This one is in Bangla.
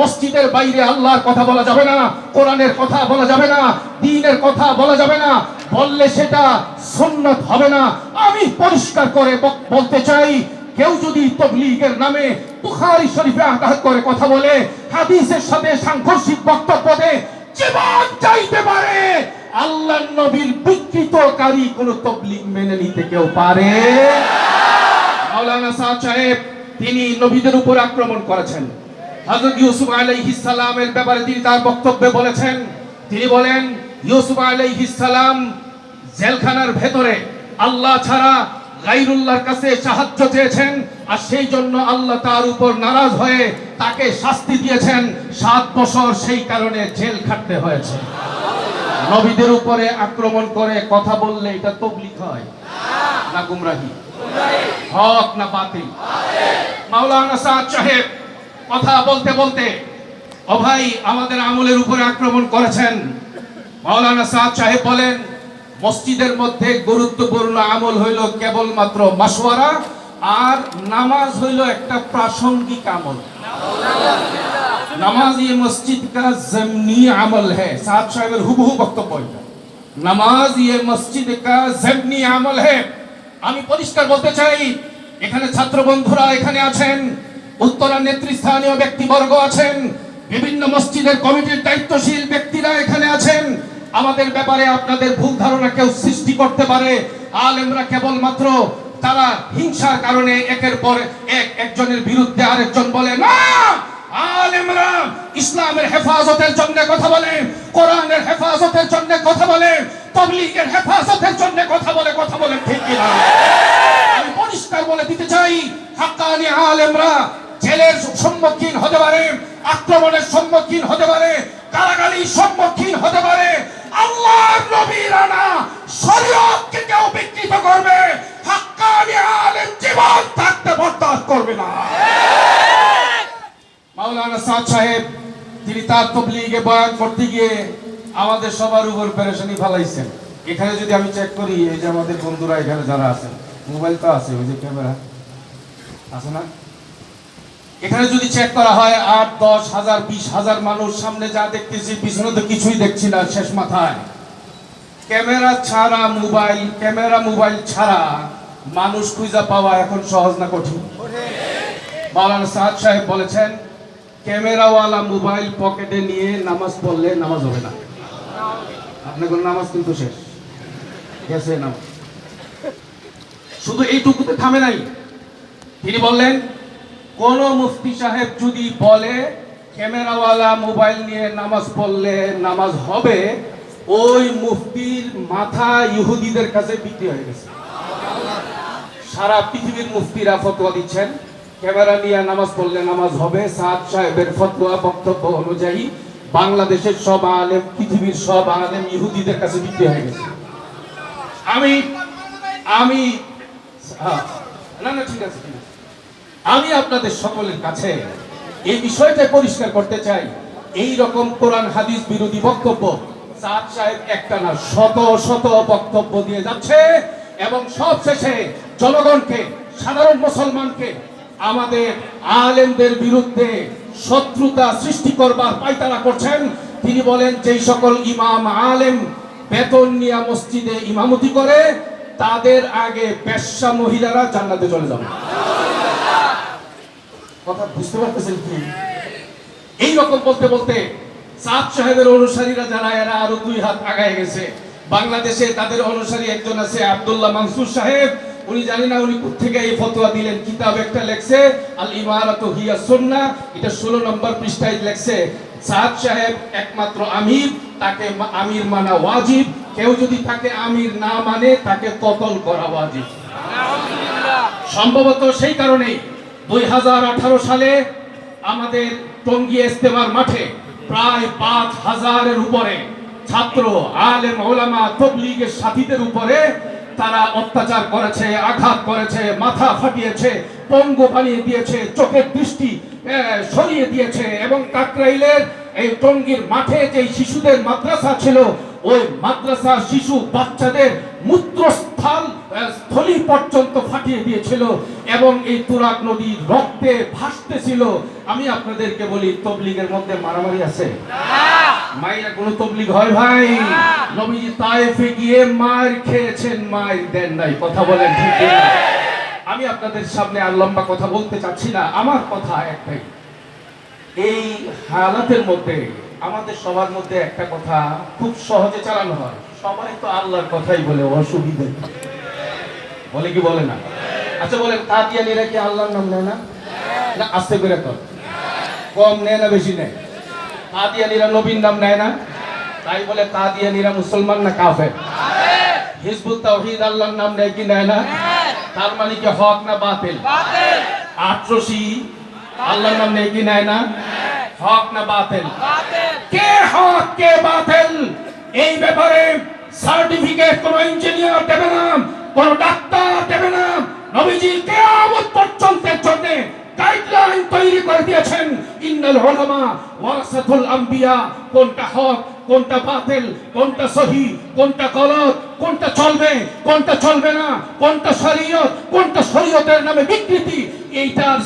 মসজিদের বাইরে আল্লাহর কথা বলা যাবে না, কোরআনের কথা বলা যাবে না দ্বীনের কথা বলা যাবে না, বললে সেটা সুন্নত হবে না। আমি পরিষ্কার করে বলতে চাই, কেউ যদি তবলিগের নামে বুখারী শরীফে আঘাত করে কথা বলে, হাদিসের সাথে সাংঘর্ষিক বক্তব্য দেয় জীবন চাইতে পারে। আল্লাহ নবীর বিকৃতকারী কোন তবলিগ মেনে নিতে কেউ পারে? মাওলানা সাহেব, তিনি নবীদের উপর আক্রমণ করেছেন। হযরত ইউসুফ আলাইহিস সালামের ব্যাপারে তিনি তার বক্তব্যে বলেছেন, তিনি বলেন, ইউসুফ আলাইহিস সালাম জেলখানার ভেতরে আল্লাহ ছাড়া গাইরুল্লাহর কাছে সাহায্য চেয়েছেন আর সেই জন্য আল্লাহ তার উপর নারাজ হয়ে তাকে শাস্তি দিয়েছেন। সাত বছর সেই কারণে জেল খাটতে হয়েছে। নবীদের উপরে আক্রমণ করে কথা বললে এটা তবলিগ হয়। না গুমরাহি। হক না বাতিল। মাওলানা সাহেব কথা বলতে বলতে ও ভাই আমাদের আমলের উপরে আক্রমণ করেছেন মাওলানা সাদ সাহেব বলেন মসজিদের মধ্যে গুরুত্বপূর্ণ আমল হইল কেবলমাত্র মাসওয়ারা আর নামাজ হইল একটা প্রাসঙ্গিক আমল नमाज ये मस्जिद का जमनी अमल है साहब साहेब হুবহু বক্তব্য এটা নামাজ ये मस्जिद का जमनी अमल है আমি পরিষ্কার বলতে চাই এখানে ছাত্র বন্ধুরা এখানে আছেন উত্তরা নেতৃস্থানীয় ব্যক্তিবর্গ আছেন, বিভিন্ন মসজিদের কমিটির দায়িত্বশীল ব্যক্তিরা এখানে আছেন। আমাদের ব্যাপারে আপনাদের ভুল ধারণা কেউ সৃষ্টি করতে পারে। আলেমরা কেবলমাত্র তারা হিংসার কারণে একের পর এক একজনের বিরুদ্ধে আরেকজন বলে, না! আলেমরা ইসলামের হেফাজতের জন্য কথা বলে, কোরআনের হেফাজতের জন্য কথা বলে, তবলিগের হেফাজতের জন্য কথা বলে কথা বলে ঠিক কিনা? আমি পরিষ্কার বলে দিতে চাই, হাক্কানি আলেমরা জেলের সম্মুখীন হতে পারে, আক্রমণের সম্মুখীন হতে পারে, কারাগারির সম্মুখীন হতে পারে। আল্লাহর নবীর আনা শরীয়তকে কেউ বিকৃত করবে, হাক্কানি আলেম জীবন থাকতে বরদাস্ত করবে না। মাওলানা সাদ সাহেব, তিনি তার তবলিগে বয়ান করতে গিয়ে আমাদের সবার উপর পেরেশানি ফালাইছেন। এখানে যদি আমি চেক করি, এই যে আমাদের বন্ধুরা এখানে যারা আছেন মোবাইল তো আছে, ওই যে ক্যামেরা আছে না? এখানে যদি চেক করা হয়, আট, দশ হাজার, বিশ হাজার মানুষ সামনে যা দেখতেছি, পিছনে তো কিছুই দেখছি না শেষ মাথায়। ক্যামেরা ছাড়া, মোবাইল, ক্যামেরা, মোবাইল ছাড়া মানুষ খুঁজা পাওয়া এখন সহজ না কঠিন। মাওলানা সাদ সাহেব বলেছেন, ক্যামেরাওয়ালা মোবাইল পকেটে নিয়ে নামাজ পড়লে নামাজ হবে না। আপনার নামাজ কিন্তু শেষ। গেছে নামাজ। শুধু এইটুকুতে থামে নাই। তিনি বললেন কোন মুফতি সাহেব যদি বলে ক্যামেরাওয়ালা মোবাইল নিয়ে নামাজ পড়লে নামাজ হবে ওই মুফতির মাথা ইহুদিদের কাছে বিক্রি হয়ে গেছে সারা পৃথিবীর মুফতিরা ফতোয়া দিচ্ছেন ক্যামেরা নিয়ে নামাজ পড়লে নামাজ হবে সাদ সাহেবের ফতোয়া বক্তব্য অনুযায়ী বাংলাদেশের সব আলেম পৃথিবীর সব আলেম ইহুদিদের কাছে বিক্রি হয়ে গেছে আমি আমি হ্যাঁ, না না ঠিক আছে ঠিক আছে। আমি আপনাদের সকলের কাছে এই বিষয়টা পরিষ্কার করতে চাই। এই রকম কোরআন, হাদিস বিরোধী বক্তব্য সাদ সাহেব একটা না শত শত বক্তব্য দিয়ে যাচ্ছে এবং সবশেষে জনগণকে, সাধারণ মুসলমানকে, আমাদের আলেমদের বিরুদ্ধে শত্রুতা সৃষ্টি করবার পায়তারা করছেন। তিনি বলেন, যেই সকল ইমাম আলেম বেতন নিয়ে মসজিদে ইমামতি করে, তাদের আগে বেশ্যা মহিলারা জান্নাতে চলে যাবে। কথা বুঝতে পারতেছেন কি? এই রকম বলতে বলতে সাদ সাহেবের অনুসারীরা যারা এরা আরও দুই হাত আগায় গেছে। বাংলাদেশে তাদের অনুসারী একজন আছে আব্দুল্লাহ মানসুর সাহেব। উনি জানি না উনি থেকে এই ফতোয়া দিলেন কিতাব একটা লেখছে আল ইমারাতু হিয়া সুন্নাহ এটা 16 নম্বর পৃষ্ঠায় লেখছে সাদ সাহেব একমাত্র আমির তাকে আমির মানা ওয়াজিব। কেউ যদি তাকে আমির না মানে তাকে কতল করা ওয়াজিব। সম্ভবত সেই কারণেই দুই হাজার আঠারো সালে আমাদের টঙ্গী ইস্তেমার মাঠে প্রায় পাঁচ হাজারের উপরে ছাত্র, আলেম, ওলামা, তবলিগের সাথীদের উপরে তারা অত্যাচার করেছে, আঘাত করেছে, মাথা ফাটিয়েছে, পঙ্গু বানিয়ে দিয়েছে, চোখের দৃষ্টি সরিয়ে দিয়েছে এবং কাকরাইলের এই টঙ্গীর মাঠে যে শিশুদের মাদ্রাসা ছিল ওই মাদ্রাসা শিশু বাচ্চাদের মূত্রস্থ স্থল পর্যন্ত ফাটিয়ে দিয়েছিল এবং এই তুরাগ নদী রক্তে ভাসতেছিল। আমি আপনাদেরকে বলি, তবলিগের মধ্যে মারামারি আছে। মায়েরা কোনো তবলিগ হয় ভাই। নবীজি তায়েফে গিয়ে মার খেয়েছেন মায়ের দেন নাই। কথা বলেন ঠিক আমি আপনাদের সামনে আর লম্বা কথা বলতে চাচ্ছি না। আমার কথা একটাই। এই হালাতের মধ্যে আমাদের সবার মধ্যে একটা কথা খুব সহজে চালানো হয়। সবাই তো আল্লাহর কথাই বলে অসুবিধা? বলে কি বলে না? আচ্ছা বলেন কাদিয়ানিরা কি আল্লাহর নাম নেয় না? না আস্তে করে কর কম নেয় না বেশি নেয়? তা কাদিয়ানিরা নবীর নাম নেয় না? তাই বলে কাদিয়ানিরা মুসলমান না কাফের? হিজবুত তাওহীদ আল্লাহর নাম নেয় কি নেয় না? তার মানে কি হক না বাতিল? আট্রসি আল্লাহর নাম নেয় কি নেয় না? হক না বাতিল? কে হক কে বাতিল? এই ব্যাপারে সার্টিফিকেট কোন ইঞ্জিনিয়ার দেবে না কোন ডাক্তার দেবে না। নবীজি কিয়ামত পর্যন্তের জন্য গাইডলাইন তৈরি করে দিয়েছেন ইন্নাল উলামা ওয়ারাসাতুল আম্বিয়া কোনটা হক কোনটা বাতিল কোনটা সহি কোনটা গলত কোনটা চলবে কোনটা চলবে না কোনটা শরীয়ত কোনটা শরীয়তের নামে বিকৃতি এইটার